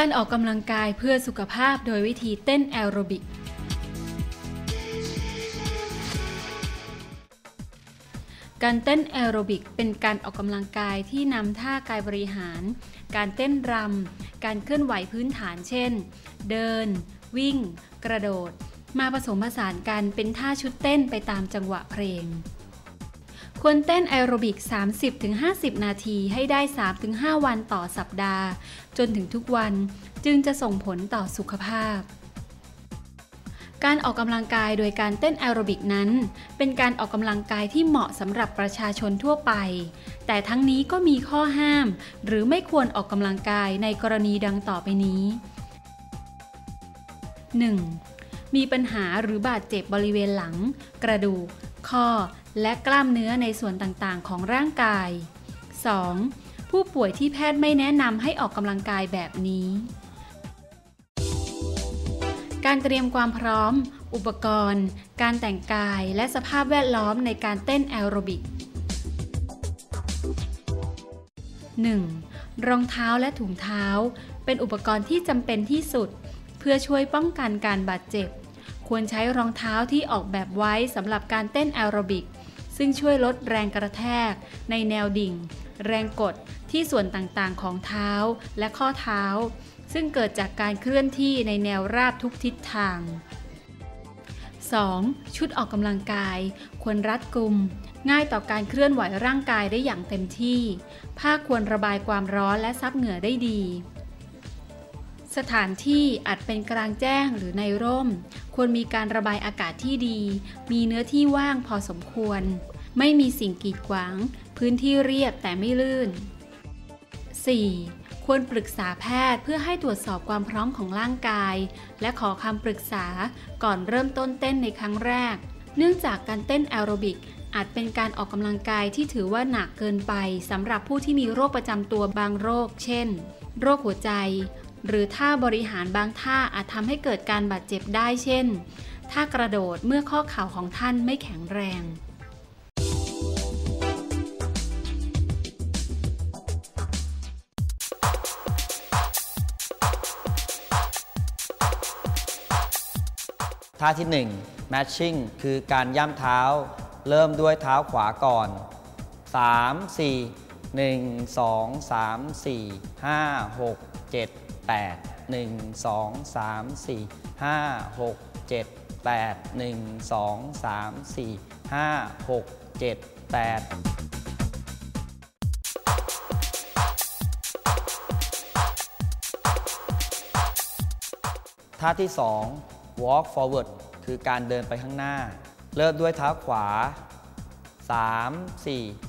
การออกกำลังกายเพื่อสุขภาพโดยวิธีเต้นแอโรบิก การเต้นแอโรบิกเป็นการออกกำลังกายที่นำท่ากายบริหาร การเต้นรำ การเคลื่อนไหวพื้นฐานเช่น เดิน วิ่ง กระโดด มาผสมผสานกันเป็นท่าชุดเต้นไปตามจังหวะเพลง ควรเต้นแอโรบิก 30-50 นาทีให้ได้ 3-5 วันต่อสัปดาห์ จนถึงทุกวันจึงจะส่งผลต่อสุขภาพ การออกกำลังกายโดยการเต้นแอโรบิกนั้น เป็นการออกกำลังกายที่เหมาะสำหรับประชาชนทั่วไป แต่ทั้งนี้ก็มีข้อห้าม หรือไม่ควรออกกำลังกายในกรณีดังต่อไปนี้ 1. มีปัญหาหรือบาดเจ็บบริเวณหลัง กระดูก ข้อและกล้ามเนื้อในส่วนต่างๆ ของร่างกาย 2. ผู้ป่วยที่แพทย์ไม่แนะนำให้ออกกำลังกายแบบนี้ การเตรียมความพร้อม อุปกรณ์ การแต่งกายและสภาพแวดล้อมในการเต้นแอโรบิก 1. รองเท้าและถุงเท้า เป็นอุปกรณ์ที่จำเป็นที่สุด เพื่อช่วยป้องกันการบาดเจ็บ ควรใช้รองเท้าที่ออกแบบไว้สำหรับการเต้นแอโรบิก ซึ่งช่วยลดแรงกระแทก ในแนวดิ่ง แรงกดที่ส่วนต่างๆของเท้าและข้อเท้า ซึ่งเกิดจากการเคลื่อนที่ในแนวราบทุกทิศทาง 2. ชุดออกกำลังกาย ควรรัดกุม ง่ายต่อการเคลื่อนไหวร่างกายได้อย่างเต็มที่ ผ้าควรระบายความร้อนและซับเหงื่อได้ดี สถานที่อาจเป็นกลางแจ้งหรือในร่ม ควรมีการระบายอากาศที่ดี มีเนื้อที่ว่างพอสมควร ไม่มีสิ่งกีดขวาง พื้นที่เรียบแต่ไม่ลื่น 4. ควรปรึกษาแพทย์เพื่อให้ตรวจสอบความพร้อมของร่างกาย และขอคำปรึกษาก่อนเริ่มต้นเต้นในครั้งแรก เนื่องจากการเต้นแอโรบิกอาจเป็นการออกกำลังกายที่ถือว่าหนักเกินไปสำหรับผู้ที่มีโรคประจำตัวบางโรค เช่น โรคหัวใจ หรือท่าบริหารบางท่าอาจทำให้เกิดการบาดเจ็บได้เช่น ท่ากระโดดเมื่อข้อเข่าของท่านไม่แข็งแรง ท่าที่ 1 matching คือการย่ำเท้า เริ่มด้วยเท้าขวาก่อน 3 4 1 2 3 4 5 6 7 8 1 2 3 4 5 6 7 8 1 2 3 4 5 6 7 8ท่าที่ 2 walk forward คือการเดินไปข้างหน้า เริ่มด้วยเท้าขวา 3 4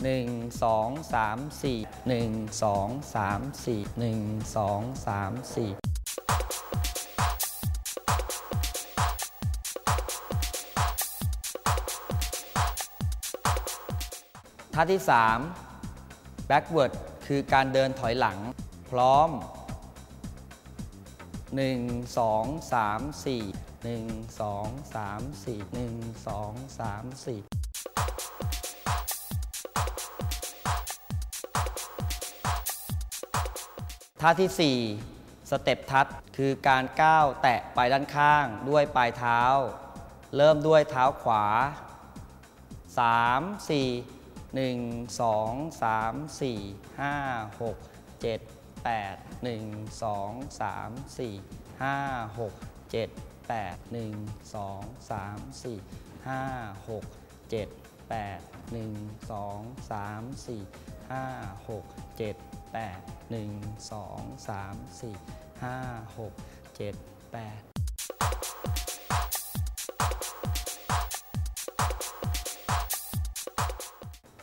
1 2 3 4 1 2 3 4 1 2 3 4ท่าที่3 backward คือการเดินถอยหลังพร้อม1 2 3 4 1 2 3 4 1 2 3 4 ท่าที่ 4 สเต็ปทัชคือการก้าวแตะไปด้านข้างด้วยปลายเท้า เริ่มด้วยเท้าขวา 3 4 1 2 3 4 5 6 7 8 1 2 3 4 5 6 7 8 1 2 3 4 5 6 7 8 1 2 3 4 5 6 7 8 1 2 3 4 5 6 7 8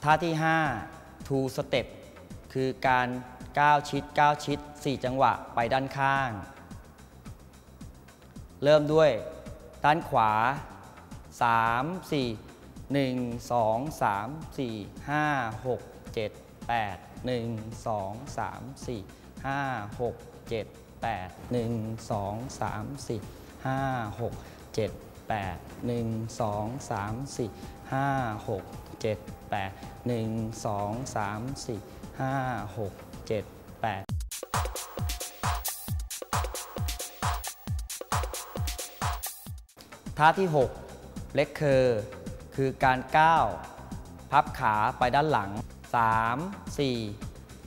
ท่าที่ 5 two step คือการก้าวชิดก้าวชิด 4 จังหวะไปด้านข้าง เริ่มด้วยด้านขวา 3 4 1 2 3 4 5 6 7 8 1 2 3 4 5 6 7 8 1 2 3 4 5 6 7 8 1 2 3 4 5 6 7 8 1 2 3 4 5 6 7 8ท่าที่ 6 เล็กเคอร์คือการก้าว พับขาไปด้านหลัง 3 4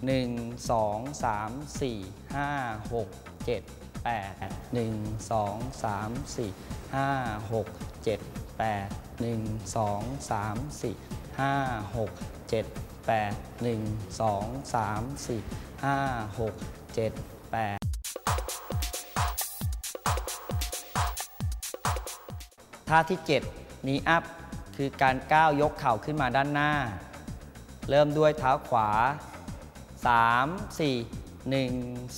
1 2 3 4 5 6 7 8 1 2 3 4 5 6 7 8 1 2 3 4 5 6 7 8 1 2 3 4 5 6 7 8ท่าที่ 7 นี้อัพ คือการก้าวยกเข่าขึ้นมาด้านหน้า เริ่มด้วยเท้าขวา 3 4 1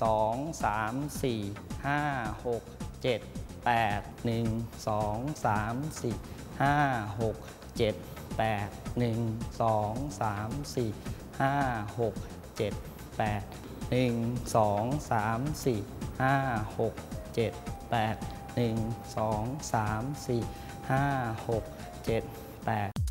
2 3 4 5 6 7 8 1 2 3 4 5 6 7 8 1 2 3 4 5 6 7 8 1 2 3 4 5 6 7 8 1 2 3 4 5 6 7 8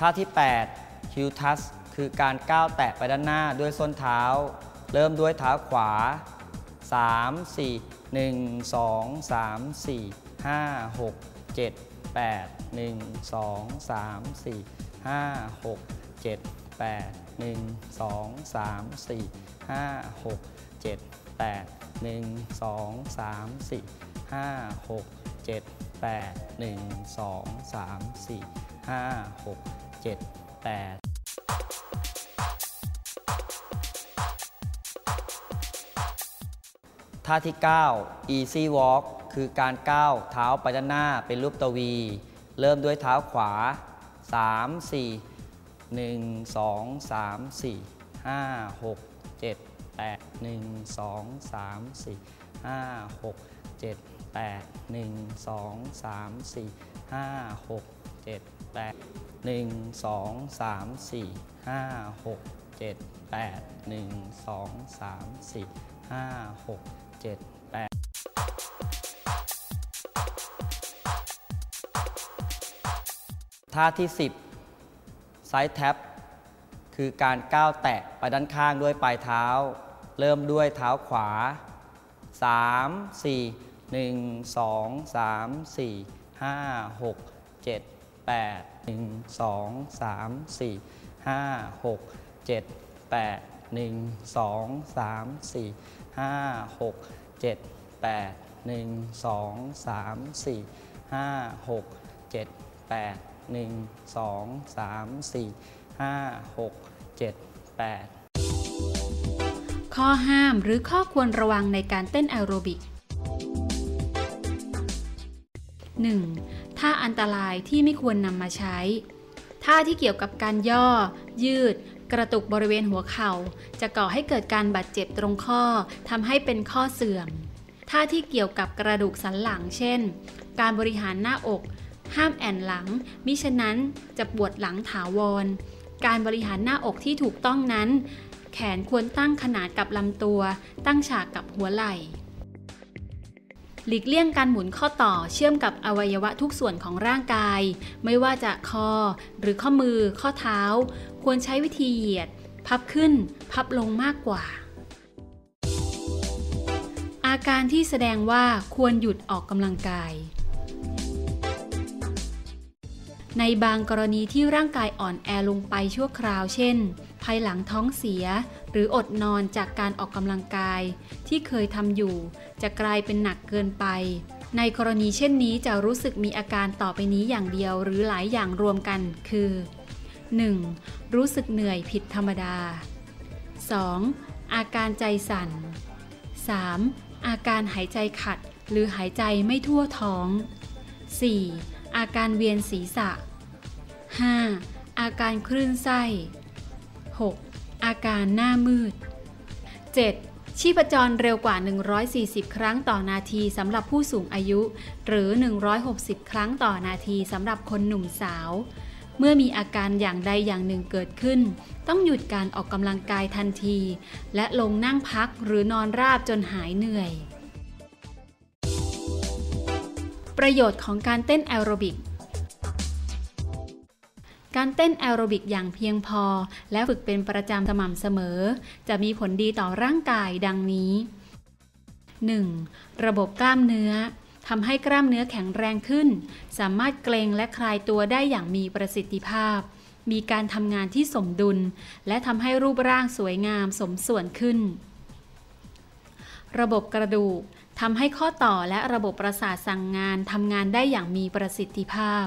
ท่าที่8คิวทัสคือการก้าวแตะไปด้านหน้าด้วยส้นเท้า เริ่มด้วยเท้าขวา 3 4 1 2 3 4 5 6 7 8 1 2 3 4 5 6 7 8 1 2 3 4 5 6 7 8 1 2 3 4 5 6 7 8 1 2 3 4 5 6 7 8ท่าที่ 9 easy walk คือการก้าวเท้าไปด้านหน้าเป็นรูปตวี เริ่มด้วยเท้าขวา 3 4 1 2 3 4 5 6 7 8 1 2 3 4 5 6 7 8 1 2 3 4 5 6 7 8 1 2 3 4 5 6 7 8 1 2 3 4 5 6 7 8ท่าที่ 10 ไซด์แท็บคือการก้าวแตะไปด้านข้างด้วยปลายเท้า เริ่มด้วยเท้าขวา 3 4 1 2 3 4 5 6 7 8 1 2 3 4 5 6 7 8 1 2 3 4 5 6 7 8 1 2 3 4 5 6 7 8 1 2 3 4 5 6 7 8 ข้อห้ามหรือข้อควรระวังในการเต้นแอโรบิก 1. ท่าอันตรายที่ไม่ควรนำมาใช้ ท่าที่เกี่ยวกับการย่อ ยืด กระตุกบริเวณหัวเข่า จะก่อให้เกิดการบาดเจ็บตรงข้อทำให้เป็นข้อเสื่อม ท่าที่เกี่ยวกับกระดูกสันหลัง เช่น การบริหารหน้าอก ห้ามแอนหลัง มิฉะนั้นจะปวดหลังถาวร การบริหารหน้าอกที่ถูกต้องนั้น แขนควรตั้งขนานกับลำตัว ตั้งฉากกับหัวไหล่ หลีกเลี่ยงการหมุนข้อต่อเชื่อมกับอวัยวะทุกส่วนของร่างกาย ไม่ว่าจะคอ หรือข้อมือ ข้อเท้า ควรใช้วิธีเหยียด พับขึ้น พับลงมากกว่า อาการที่แสดงว่าควรหยุดออกกำลังกาย ในบางกรณีที่ร่างกายอ่อนแอลงไปชั่วคราว เช่น ภายหลังท้องเสีย หรืออดนอนจากการออกกำลังกายที่เคยทำอยู่ จะกลายเป็นหนักเกินไป ในกรณีเช่นนี้จะรู้สึกมีอาการต่อไปนี้อย่างเดียวหรือหลายอย่างรวมกัน คือ 1. รู้สึกเหนื่อยผิดธรรมดา 2. อาการใจสั่น 3. อาการหายใจขัดหรือหายใจไม่ทั่วท้อง 4. อาการเวียนศีรษะ 5. อาการคลื่นไส้ 6. อาการหน้ามืด 7. ชีพจรเร็วกว่า 140 ครั้งต่อนาทีสำหรับผู้สูงอายุ หรือ 160 ครั้งต่อนาทีสำหรับคนหนุ่มสาว เมื่อมีอาการอย่างใดอย่างหนึ่งเกิดขึ้น ต้องหยุดการออกกำลังกายทันที และลงนั่งพักหรือนอนราบจนหายเหนื่อย ประโยชน์ของการเต้นแอโรบิก การเต้นแอโรบิกอย่างเพียงพอ และฝึกเป็นประจำสม่ำเสมอ จะมีผลดีต่อร่างกายดังนี้ 1. ระบบกล้ามเนื้อทำให้กล้ามเนื้อแข็งแรงขึ้น สามารถเกรงและคลายตัวได้อย่างมีประสิทธิภาพ มีการทำงานที่สมดุล และทำให้รูปร่างสวยงามสมส่วนขึ้น ระบบกระดูกทำให้ข้อต่อและระบบประสาทสั่งงานทำงานได้อย่างมีประสิทธิภาพ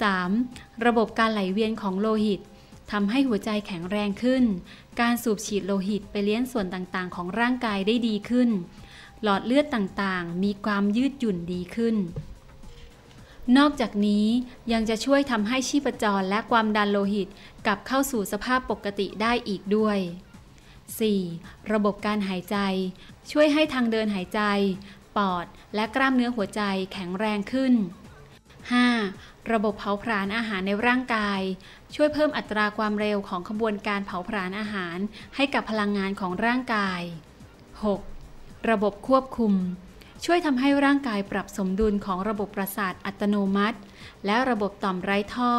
3. ระบบการไหลเวียนของโลหิตทำให้หัวใจแข็งแรงขึ้น การสูบฉีดโลหิตไปเลี้ยงส่วนต่างๆ ของร่างกายได้ดีขึ้น หลอดเลือดต่างๆ มีความยืดหยุ่นดีขึ้น นอกจากนี้ยังจะช่วยทำให้ชีพจรและความดันโลหิตกลับเข้าสู่สภาพปกติได้อีกด้วย 4. ระบบการหายใจ ช่วยให้ทางเดินหายใจ ปอด และกล้ามเนื้อหัวใจแข็งแรงขึ้น 5. ระบบเผาผลาญอาหารในร่างกาย ช่วยเพิ่มอัตราความเร็วของขบวนการเผาผลาญอาหารให้กับพลังงานของร่างกาย 6. ระบบควบคุม ช่วยทำให้ร่างกายปรับสมดุลของระบบประสาทอัตโนมัติ และระบบต่อมไร้ท่อ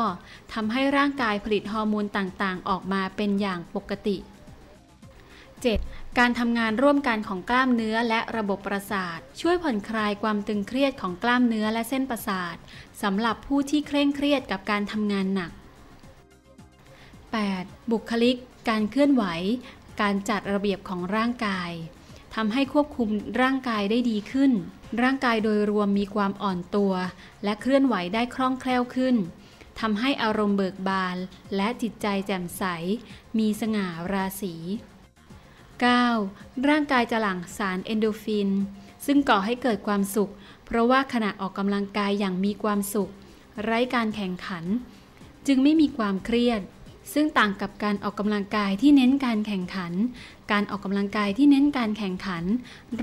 ทำให้ร่างกายผลิตฮอร์โมนต่างๆ ออกมาเป็นอย่างปกติ 7. การทำงานร่วมกันของกล้ามเนื้อและระบบประสาท ช่วยผ่อนคลายความตึงเครียดของกล้ามเนื้อและเส้นประสาทสำหรับผู้ที่เคร่งเครียดกับการทำงานหนัก 8. บุคลิก การเคลื่อนไหว การจัดระเบียบของร่างกายทำให้ควบคุมร่างกายได้ดีขึ้น ร่างกายโดยรวมมีความอ่อนตัว และเคลื่อนไหวได้คล่องแคล่วขึ้นทำให้อารมณ์เบิกบาน และจิตใจแจ่มใส มีสง่าราศี 9. ร่างกายจะหลั่งสารเอนโดฟิน ซึ่งก่อให้เกิดความสุข เพราะว่าขณะออกกำลังกายอย่างมีความสุข ไร้การแข่งขัน จึงไม่มีความเครียด ซึ่งต่างกับการออกกำลังกายที่เน้นการแข่งขัน การออกกำลังกายที่เน้นการแข่งขัน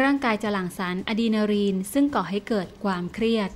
ร่างกายจะหลั่งสารอะดรีนาลีน ซึ่งก่อให้เกิดความเครียด